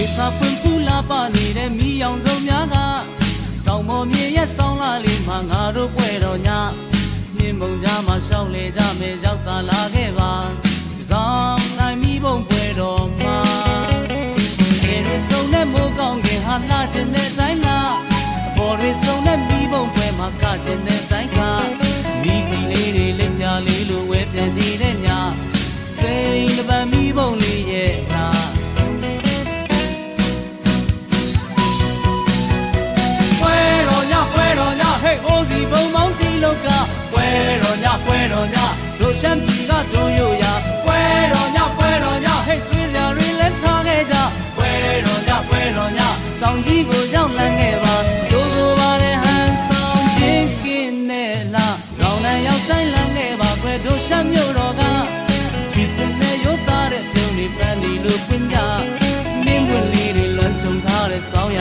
ဝေစာပွင့်ပူလာပနေတဲ့မိရောင်စုံများကတောင်ပေါ်မြေရဲ့ဆောင်းလာလေးမှာငါတို့ပွဲတော်ညမြင်းမုံကြားမှာရှောင်းလေကြမယ်ရောက်သာလာခဲ့ပါဇောင်းနိုင်မိဘုံပွဲတော်မှာကျေရစုံနဲ့မိုးကောင်းခင်ဟာလာခြင်းတဲ့တိုင်းလားအပေါ်ရစုံနဲ့မိဘုံပွဲမှာကခြင်းတဲ့တိုင်းက ရှမ်းပြည်ကတို့ရိုရပွဲတော်ညပွဲတော်ညဟဲ့ဆွေးစရာတွေလည်းထားခဲ့ကြပွဲတော်ညပွဲတော်ညတောင်ကြီးကိုရောက်လန်းခဲ့ပါဒိုးဆိုပါတဲ့ဟန်ဆောင်ချင်းကင်းနဲ့လားဇောင်းနဲ့ရောက်တိုင်းလန်းခဲ့ပါပွဲတို့ရှမ်းမြို့တော်ကဒီစင်နဲ့ရုပ်သားတဲ့ပြုံးလေးပန်းဒီလိုပင်ကြမင်းပွင့်လေးတွေလွန်ချုံထားတဲ့ဆောင်းရ